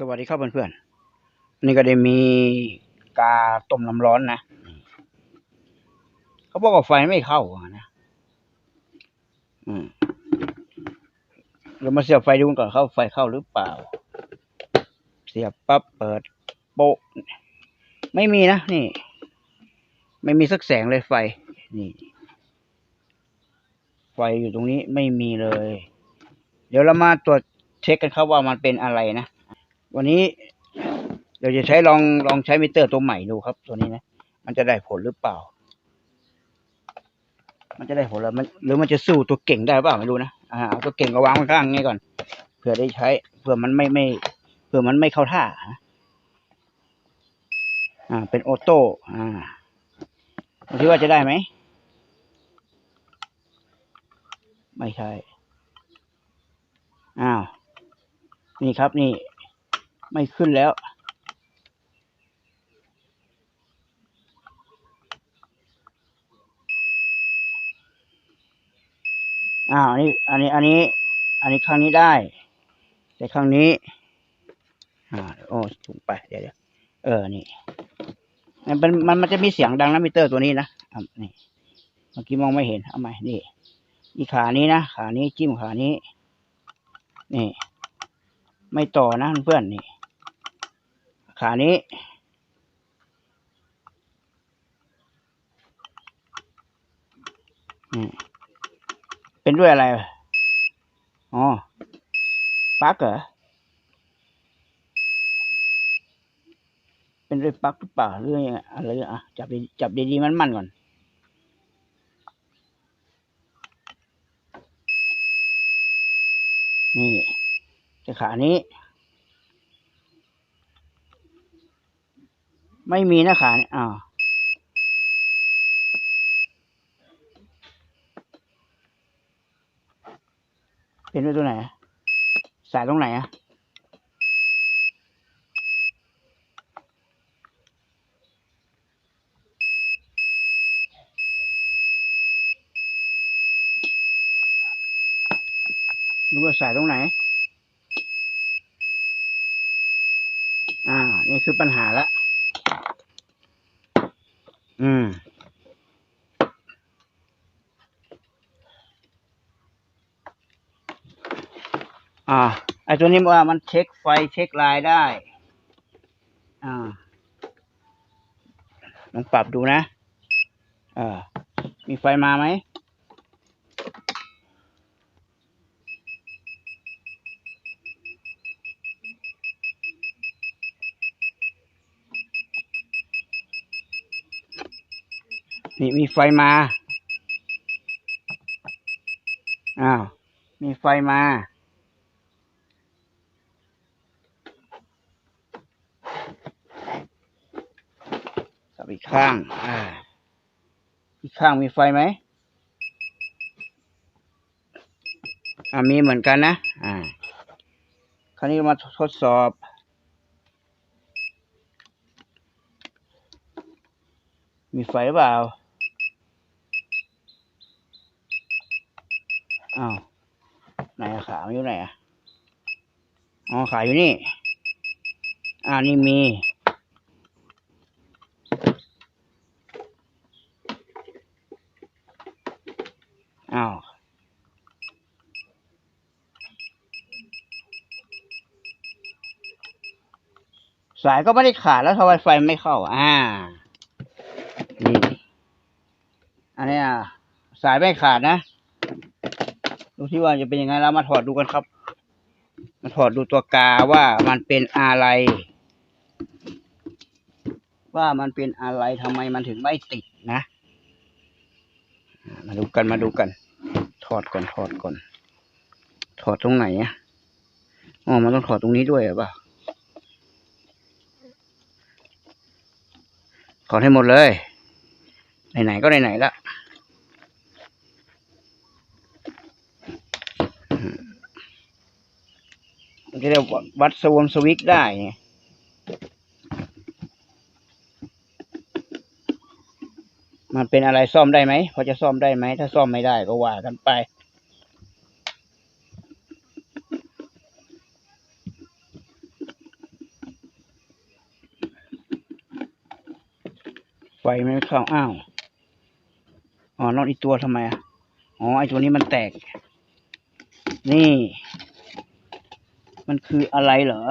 สวัสดีครับเพื่อนๆนี่ก็ได้มีกาต้มน้ำร้อนนะเขาบอกว่าไฟไม่เข้าอะนะอืมเรามาเสียบไฟดูก่อนเข้าไฟเข้าหรือเปล่า เสียบปั๊บเปิดโป๊ะไม่มีนะนี่ ไม่มีสักแสงเลยไฟ นี่ ไฟอยู่ตรงนี้ไม่มีเลย เดี๋ยวเรามาตรวจเช็คกันครับว่ามันเป็นอะไรนะ วันนี้เดี๋ยวจะใช้ลองลองใช้มิเตอร์ตัวใหม่ดูครับ ตัวนี้นะมันจะได้ผลหรือเปล่า มันจะได้ผลแล้วมันหรือมันจะสู้ตัวเก่งได้เปล่าไม่รู้นะอ่าเอาตัวเก่งก็วางไว้ข้างนี้ก่อนเผื่อได้ใช้เผื่อมันไม่ไม่เผื่อมันไม่เข้าท่าอ่า เป็นออโต้อ่าคิดว่าจะได้ไหมไม่ใช่อ้าวนี่ครับนี่ ไม่ขึ้นแล้วอ้าวอันนี้ อันนี้ อันนี้ อันนี้ข้างนี้ได้ แต่ข้างนี้ อ่า โอ้ถูกไป เดี๋ยวเดี๋ยวเออ นี่ มันเป็นมัน มันจะมีเสียงดังนะมิเตอร์ตัวนี้นะอะนี่ เมื่อกี้มองไม่เห็น เอาใหม่ นี่อีขานี้นะ ขานี้จิ้มขานี้ นี่ ไม่ต่อนะเพื่อนนี่ ขานี้ เป็นด้วยอะไร อ๋อปักเหรอ เป็นด้วยปักหรือเปล่าหรือยังอะไรอะ จับดีจับดีๆมันมันๆก่อน นี่ขานี้ ไม่มีนะขาเนี่ยอ้าวเป็นด้วยตัวไหน สายตรงไหนอะรู้ว่าสายตรงไหน อ่า นี่คือปัญหาละ อืมอ่าไอตัวนี้ว่ามันเช็คไฟเช็คลายได้ อ่าลองปรับดูนะ เออมีไฟมาไหม นี่มีไฟมา อ้าว มีไฟมาสับอีกข้าง อ่า อีกข้างมีไฟไหม อ่ามีเหมือนกันนะ อ่า คราวนี้เรามาทดสอบมีไฟเปล่า อ้าวไหนขาอยู่ไหนอะอ๋อขาอยู่นี่ อ่านี่มีอ้าวสายก็ไม่ได้ขาดแล้วทำไมไฟไม่เข้า อ่า นี่ อันนี้ยสายไม่ขาดนะ ดูที่ว่าจะเป็นยังไงเรามาถอดดูกันครับ มาถอดดูตัวกาว่ามันเป็นอะไร ว่ามันเป็นอะไรทำไมมันถึงไม่ติดนะมาดูกันมาดูกัน ถอดก่อนถอดก่อน ถอดตรงไหนอะอ๋อมันต้องถอดตรงนี้ด้วยหรือเปล่าถอดให้หมดเลย ไหนๆก็ไหนๆละ จะได้วัดสวมสวิกได้มันเป็นอะไรซ่อมได้ไหมพอจะซ่อมได้ไหม ถ้าซ่อมไม่ได้ก็ว่ากันไป ไฟไม่เข้าอ้าว อ๋อนอตอีตัวทำไมอ๋อไอตัวนี้มันแตก นี่ มันคืออะไรเหรอ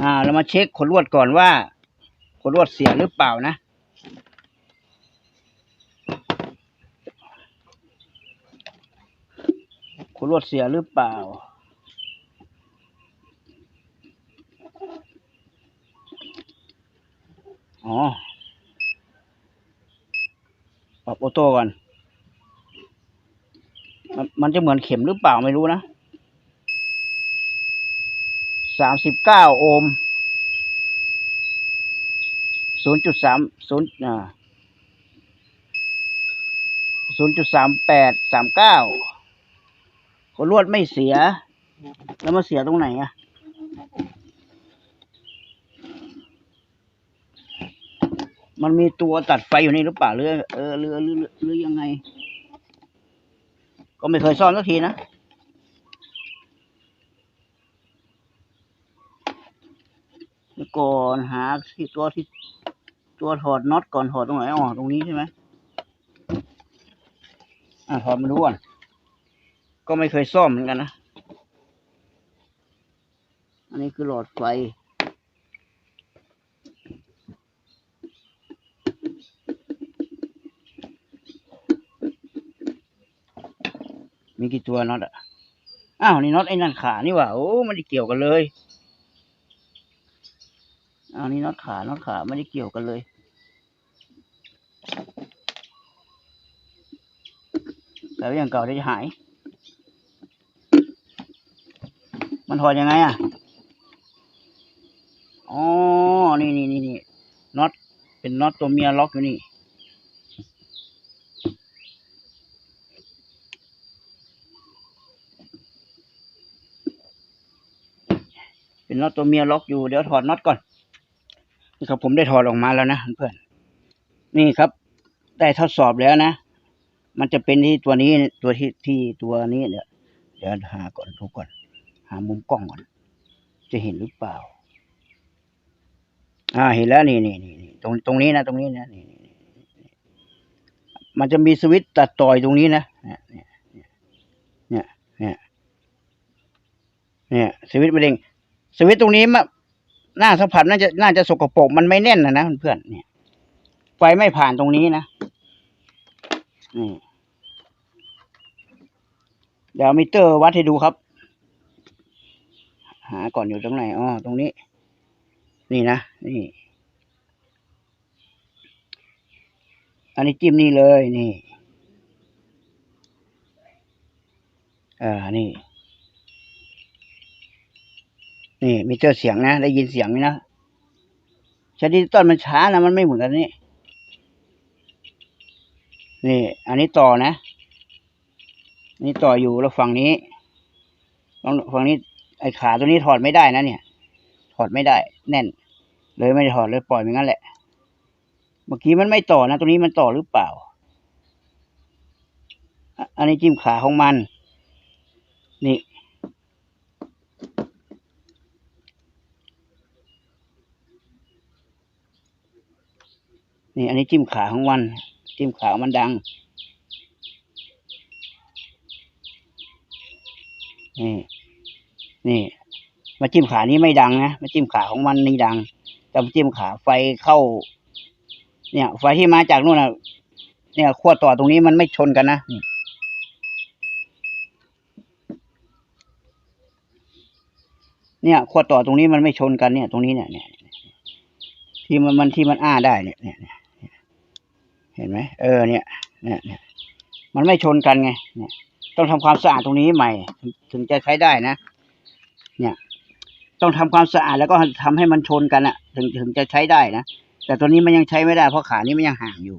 อ่า เรามาเช็คขนลวดก่อนว่า ขนลวดเสียหรือเปล่านะ ขนลวดเสียหรือเปล่าอ๋อปรับออโต้ก่อน มันจะเหมือนเข็มหรือเปล่าไม่รู้นะสามสิบเก้าโอห์มศูนย์จุดสามศูนย์อ่าศูนย์จุดสามแปดสามเก้าคนลวดไม่เสีย แล้วมาเสียตรงไหนอะมันมีตัวตัดไฟอยู่นี่หรือเปล่าหรือเออหรือหรือหรือหรือยังไง ก็ไม่เคยซ่อมสักทีนะ ก่อนหาที่ตัวที่ตัวถอดน็อตก่อนถอดตรงไหนอ๋อตรงนี้ใช่ไหมอะถอดมาดูก่อน ก็ไม่เคยซ่อมเหมือนกันนะ อันนี้คือหลอดไฟ มีกี่ตัวน็อตอะ อ้าวนี่น็อตไอ้นั่นขานี่หว่า โอ้ไม่ได้เกี่ยวกันเลย อ้าวนี่น็อตขาน็อตขาไม่ได้เกี่ยวกันเลย แต่ว่าอย่างเก่าได้จะหาย มันถอดยังไงอะ อ๋อ นี่นี่นี่นี่น็อต เป็นน็อตตัวเมียล็อกอยู่นี่ นน็อตตัวเมียล็อกอยู่เดี๋ยวถอดน็อตก่อนนี่ครับผมได้ถอดออกมาแล้วนะเพื่อนนี่ครับ ได้ทดสอบแล้วนะ มันจะเป็นที่ตัวนี้ตัวที่ที่ตัวนี้เนี่ยเดี๋ยวหาก่อนดูก่อน หามุมกล้องก่อน จะเห็นหรือเปล่า อ่าเห็นแล้วนี่นี่นี่ตรงตรงนี้นะตรงนี้นะนี่นี่มันจะมีสวิตตัดต่อยตรงนี้นะเนี่ยเนี่ยเนี่ยเนี่ยสวิตช์มะเร็ง สวิตตรงนี้มะหน้าสัมผัสน่าจะน่าจะสกปรกมันไม่แน่นนะนะเพื่อนๆเนี่ย ไฟไม่ผ่านตรงนี้นะนี่เดี๋ยวมิเตอร์วัดให้ดูครับ หาก่อนอยู่ตรงไหนอ๋อตรงนี้ นี่นะนี่ อันนี้จิ้มนี่เลยนี่เอ่านี่ นี่มิเตอร์เสียงนะ ได้ยินเสียงไหมนะชดิจิตอลมันช้านะ มันไม่เหมือนกันนี่นี่ อันนี้ต่อนะ นี่ต่ออยู่แล้วฝั่งนี้ลองฝั่งนี้ ไอ้ขาตัวนี้ถอดไม่ได้นะเนี่ย ถอดไม่ได้ แน่น เลยไม่ได้ถอดเลยปล่อยอย่างนั้นแหละ เมื่อกี้มันไม่ต่อนะตัวนี้มันต่อหรือเปล่า อันนี้จิ้มขาของมัน นี่ นี่อันนี้จิ้มขาของมัน จิ้มขามันดัง นี่ นี่ มาจิ้มขานี้ไม่ดังนะมาจิ้มขาของมันนี่ดัง แต่มาจิ้มขาไฟเข้า เนี่ย ไฟที่มาจากนู่นน่ะเนี่ยขั้วต่อตรงนี้มันไม่ชนกันนะนี่เนี่ยขั้วต่อตรงนี้มันไม่ชนกันเนี่ย ตรงนี้เนี่ยเนี่ยที่มันมันที่มันอ้าได้เนี่ยเนี่ย เห็นไหมเออเนี่ยเนี่ยเนี่ยมันไม่ชนกันไงเนี่ยต้องทำความสะอาดตรงนี้ใหม่ ถึงจะใช้ได้นะ เนี่ย ต้องทำความสะอาดแล้วก็ทำให้มันชนกันอะถึงถึงจะใช้ได้นะแต่ตัวนี้มันยังใช้ไม่ได้เพราะขานี้มันยังห่างอยู่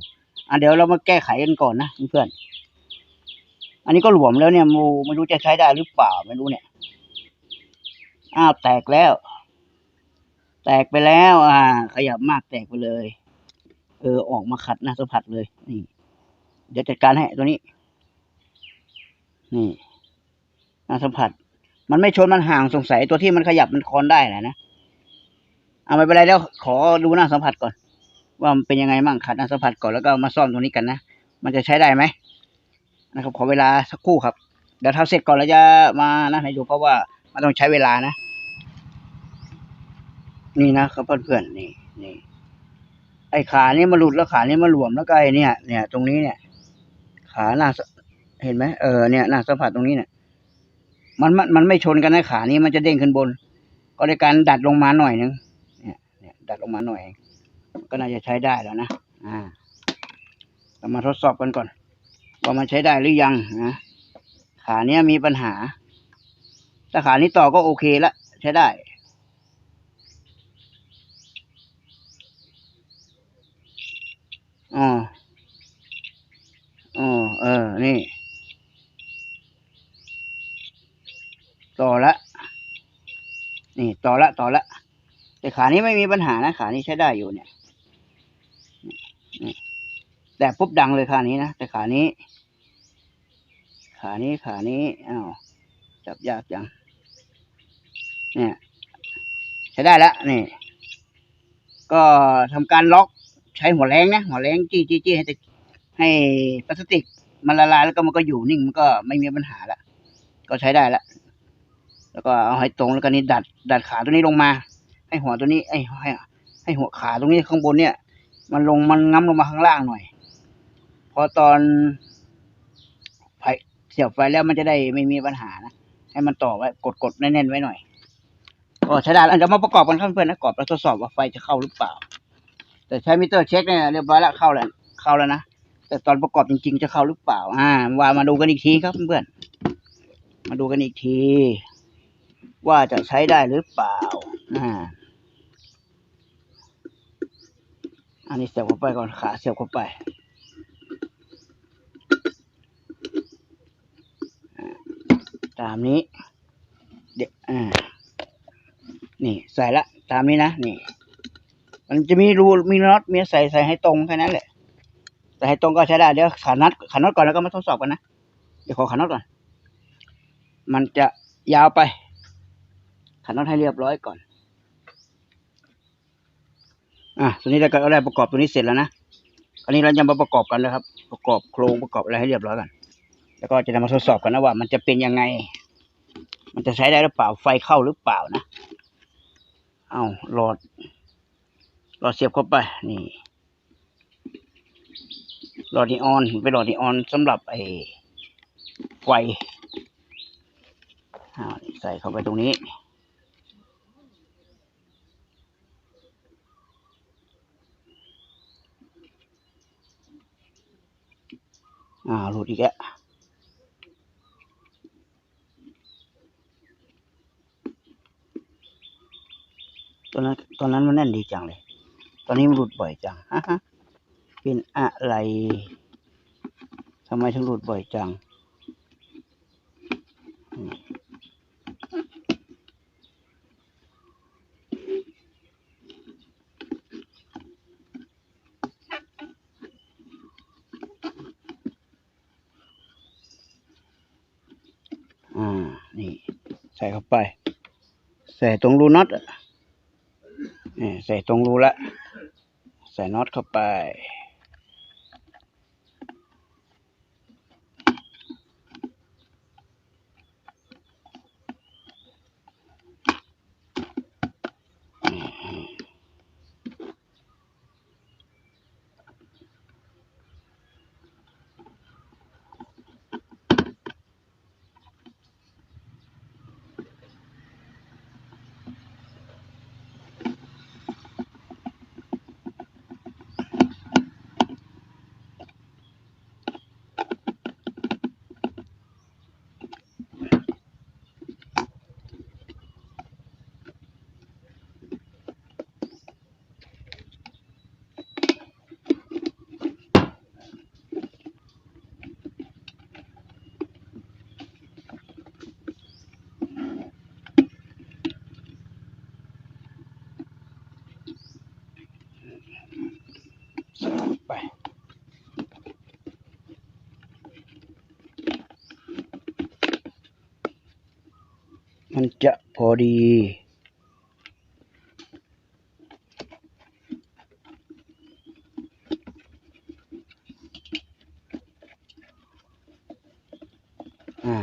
อะเดี๋ยวเรามาแก้ไขกันก่อนนะเพื่อนอันนี้ก็หลวมแล้วเนี่ยมูไม่รู้จะใช้ได้หรือเปล่าไม่รู้เนี่ยอ้าวแตกแล้ว แตกไปแล้ว อ่า ขยับมากแตกไปเลย เออออกมาขัดหน้าสัมผัสเลย นี่ เดี๋ยวจัดการให้ตัวนี้ นี่หน้าสัมผัส มันไม่ชนมันห่างสงสัยตัวที่มันขยับมันคอนได้แหละนะเอาไม่เป็นไรแล้วขอดูหน้าสัมผัสก่อน ว่ามันเป็นยังไงมั่งขัดหน้าสัมผัสก่อนแล้วก็มาซ่อมตรงนี้กันนะมันจะใช้ได้ไหมนะครับ ขอเวลาสักครู่ครับเดี๋ยวทำเสร็จก่อนแล้วจะมานะให้ดูเพราะว่ามันต้องใช้เวลานะ นี่นะครับเพื่อนๆนี่นี่ ไอ้ขานี่มาหลุดแล้วขานี่มาหลวมแล้วก็ไอ้เนี่ย เนี่ย ตรงนี้เนี่ย ขาหน้าเห็นไหมเออเนี่ยหน้าสัมผัสตรงนี้เนี่ยมันมันมันไม่ชนกันนะขานี้มันจะเด้งขึ้นบน ก็เลยการดัดลงมาหน่อยนึงเนี่ยเนี่ยดัดลงมาหน่อย ก็น่าจะใช้ได้แล้วนะอ่าเรามาทดสอบกันก่อนว่ามันใช้ได้หรือยังนะขาเนี้ยมีปัญหาถ้าขานี้ต่อก็โอเคละใช้ได้ อ๋ออ๋อเออ นี่ ต่อละ นี่ต่อละต่อละ แต่ขานี้ไม่มีปัญหานะขานี้ใช้ได้อยู่เนี่ยนี่แต่ปุ๊บดังเลยขานี้นะ แต่ขานี้ ขานี้ขานี้อ้าวจับยากจัง เนี่ย ใช้ได้แล้วนี่ ก็ทำการล็อก ใช้หัวแรงนะหัวแรงจี้จี้จี้ให้ติดให้พลาสติกมันละลายแล้วก็มันก็อยู่นิ่งมันก็ไม่มีปัญหาละก็ใช้ได้ละแล้วก็เอาให้ตรงแล้วก็นี่ดัด ดัดขาตัวนี้ลงมา ให้หัวตัวนี้ไอ้ให้ให้หัวขาตรงนี้ข้างบนเนี่ย มันลงมันง้ำลงมาข้างล่างหน่อย พอตอนไฟเสียบไฟแล้วมันจะได้ไม่มีปัญหานะให้มันต่อไว้กดกดแน่นๆไว้หน่อยก็ใช้ได้แล้วเดี๋ยวมาประกอบกันครับเพื่อนๆนะปรอบแล้วทดสอบว่าไฟจะเข้าหรือเปล่า แต่ใช้มิเตอร์เช็คเนี่ยเรียบร้อยแล้วเข้าแล้วเข้าแล้วนะแต่ตอนประกอบจริงๆจะเข้าหรือเปล่า อ่าวามาดูกันอีกทีครับเพื่อนมาดูกันอีกที ว่าจะใช้ได้หรือเปล่าอ่าอันนี้เสียบเข้าไปก่อนขาเสียบเข้าไปตามนี้ เดี๋ยวอ่านี่ใส่ละ ตามนี้นะ นี่ มันจะมีรูมีน็อตมีใส่ใส่ให้ตรงแค่นั้นแหละใส่ให้ตรงก็ใช้ได้เดี๋ยวขาน็อตขาน็อตก่อนแล้วก็มาทดสอบกันนะเดี๋ยวขอขาน็อตก่อน มันจะยาวไปขาน็อตให้เรียบร้อยก่อน อะ ตัวนี้เราก็ได้ประกอบตัวนี้เสร็จแล้วนะ อันนี้เราจะมาประกอบกันนะครับ ประกอบโครงประกอบอะไรให้เรียบร้อยกัน แล้วก็จะนำมาทดสอบกันนะว่า มันจะเป็นยังไง มันจะใช้ได้หรือเปล่า ไฟเข้าหรือเปล่านะ เอาหลอด หลอดเสียบเข้าไป นี่หลอดนีออนเป็นหลอดนีออนสำหรับไอ้ไฟอ้าวใส่เข้าไปตรงนี้อ่าหลุดอีกแล้วตอนนั้นตอนนั้นมันแน่นดีจังเลย ตอนนี้มันหลุดบ่อยจังฮะเป็นอะไรทำไมถึงหลุดบ่อยจังอ่า นี่ ใส่เข้าไป ใส่ตรงรูน็อตอะนี่ใส่ตรงรูละ ใส่น็อตเข้าไป จะพอดี อ่า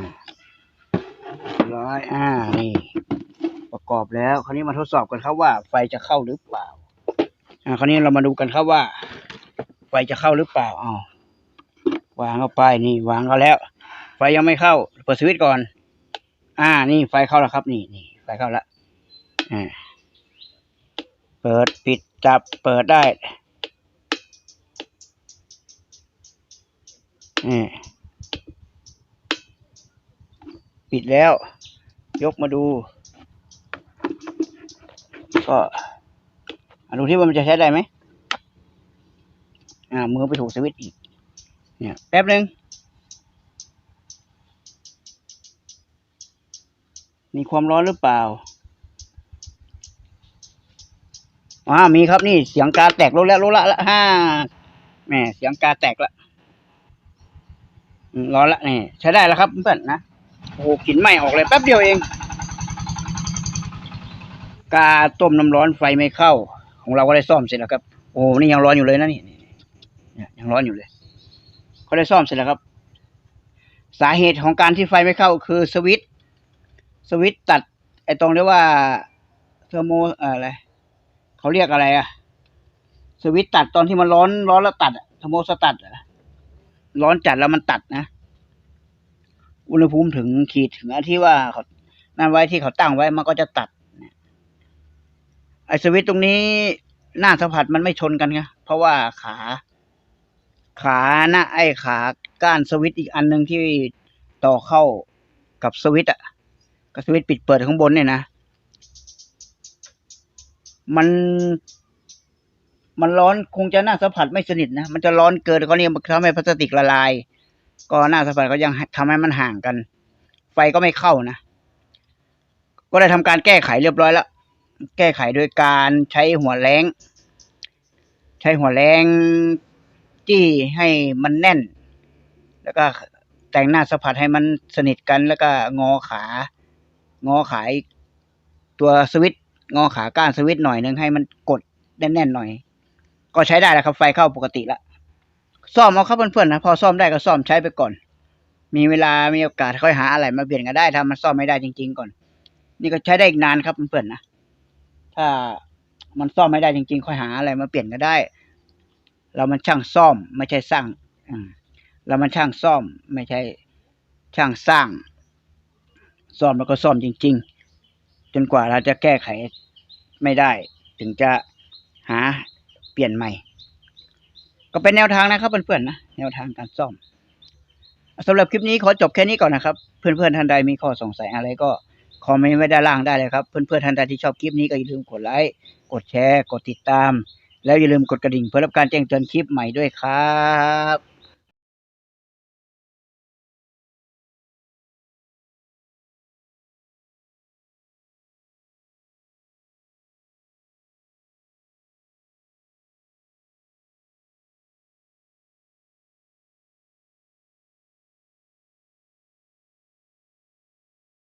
ร้อยอ่า นี่ ประกอบแล้ว คราวนี้มาทดสอบกันครับว่า ไฟจะเข้าหรือเปล่า อ่า คราวนี้เรามาดูกันครับว่า ไฟจะเข้าหรือเปล่าอ๋อวางเข้าไปนี่ วางเข้าแล้ว ไฟยังไม่เข้า เปิดสวิตช์ก่อน อ่า นี่ไฟเข้าแล้วครับ นี่นี่ไฟเข้าแล้วอ่าเปิดปิดจับเปิดได้นี่ปิดแล้ว ยกมาดู ก็อะดูที่ว่ามันจะใช้ได้ไหมอ่ามือไปถูกสวิตช์อีก เนี่ยแป๊บหนึ่ง มีความร้อนหรือเปล่าอ่ามีครับนี่เสียงกาแตกรู้แล้วรู้ละละฮ่าแหมเสียงกาแตกละร้อนละนี่ใช้ได้แล้วครับเพื่อนนะโอ้หกลิ่นไหม้ออกเลยแป๊บเดียวเอง กาต้มน้ำร้อนไฟไม่เข้า ของเราก็ได้ซ่อมเสร็จแล้วครับ โอ้นี่ยังร้อนอยู่เลยนะนี่ยยังร้อนอยู่เลยเขาได้ซ่อมเสร็จแล้วครับ สาเหตุของการที่ไฟไม่เข้าคือสวิตช์ สวิตตัด ไอ้ตรงเรียกว่าเทอร์โมออะไรเขาเรียกอะไรอะสวิตตัดตอนที่มันร้อนร้อนแล้วตัดเทอร์โมสตัดร้อนจัดแล้วมันตัดนะ อุณหภูมิถึงขีดถึงอันที่ว่าเขานั่นไว้ที่เขาตั้งไว้มันก็จะตัดไอ้สวิตตรงนี้หน้าสัมผัสมันไม่ชนกันไงเพราะว่าขา ขาหน้าไอ้ขาก้านสวิตอีกอันหนึ่งที่ต่อเข้ากับสวิตอะ กับสวิตช์ปิดเปิดข้างบนเนี่ยนะ มัน มันร้อนคงจะหน้าสัมผัสไม่สนิทนะ มันจะร้อนเกินเขาเนี่ยมันทำให้พลาสติกละลาย ก็หน้าสัมผัสก็ยังทำให้มันห่างกัน ไฟก็ไม่เข้านะ ก็ได้ทำการแก้ไขเรียบร้อยแล้ว แก้ไขโดยการใช้หัวแรงใช้หัวแรงจี้ให้มันแน่น แล้วก็แต่งหน้าสัมผัสให้มันสนิทกันแล้วก็งอขา งอขายตัวสวิตงอขาก้านสวิตหน่อยนึงให้มันกดแน่นๆหน่อย ก็ใช้ได้แล้วครับ ไฟเข้าปกติละซ่อมเอาครับเพื่อนๆนะพอซ่อมได้ก็ซ่อมใช้ไปก่อน มีเวลามีโอกาสค่อยหาอะไรมาเปลี่ยนกันได้ถ้ามันซ่อมไม่ได้จริง ๆ ก่อน นี่ก็ใช้ได้อีกนานครับเพื่อนๆนะถ้ามันซ่อมไม่ได้จริง ๆ ค่อยหาอะไรมาเปลี่ยนก็ได้ เรามันช่างซ่อมไม่ใช่สร้างอืเรามันช่างซ่อมไม่ใช่ช่างสร้าง ซ่อมแล้วก็ซ่อมจริง ๆ จนกว่าเราจะแก้ไขไม่ได้ ถึงจะหาเปลี่ยนใหม่ ก็เป็นแนวทางนะครับเพื่อนๆนะแนวทางการซ่อมสำหรับคลิปนี้ขอจบแค่นี้ก่อนนะครับ เพื่อนๆท่านใดมีข้อสงสัยอะไรก็คอมเมนต์ไว้ด้านล่างได้เลยครับ เพื่อนๆท่านใดที่ชอบคลิปนี้ก็อย่าลืมกดไลค์กดแชร์ กดติดตาม แล้วอย่าลืมกดกระดิ่งเพื่อรับการแจ้งเตือนคลิปใหม่ด้วยครับ